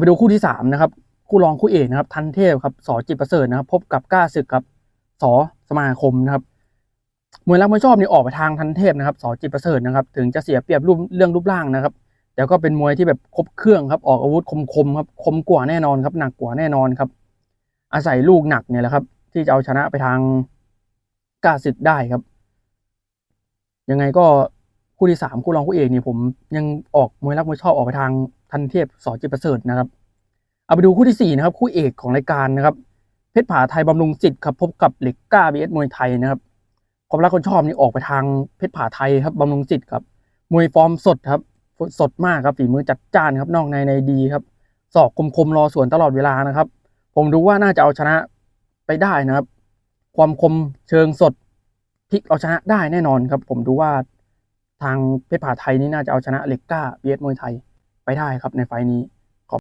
ไปดูคู่ที่สามนะครับคู่รองคู่เอกนะครับ ทันเทพครับสอจิตประเสริฐนะครับ พบกับก้าศึกครับสอสมาคมนะครับมวยรักมวยชอบนี่ออกไปทางทันเทพนะครับสอจิตประเสริฐนะครับ ถึงจะเสียเปรียบรูปเรื่องรูปร่างนะครับ แต่ก็เป็นมวยที่แบบครบเครื่องครับ ออกอาวุธคมๆครับคมกว่าแน่นอนครับ หนักกว่าแน่นอนครับ อาศัยลูกหนักเนี่ยแหละครับ ที่จะเอาชนะไปทางก้าศึกได้ครับ ยังไงก็ คู่ที่สามคู่รองคู่เอกนี่ผมยังออกมวยรักมวยชอบออกไปทางทันเทพสอจิตประเสริฐนะครับ เอาไปดูคู่ที่สี่นะครับ คู่เอกของรายการนะครับ เพชรผาไทยบำรุงจิตครับพบกับเหล็กกล้าบีเอสมวยไทยนะครับความรักคนชอบนี่ออกไปทางเพชรผาไทยครับบำรุงจิตครับมวยฟอร์มสดครับสดมากครับฝีมือจัดจ้านครับนอกในในดีครับศอกคมๆรอสวนตลอดเวลานะครับ ผมดูว่าน่าจะเอาชนะไปได้นะครับ ความคมเชิงสดพลิกเอาชนะได้แน่นอนครับ ผมดูว่า ทางเพชรผาไทยนี่น่าจะเอาชนะเหล็กกล้าเบียดมวยไทยไปได้ครับในไฟล์นี้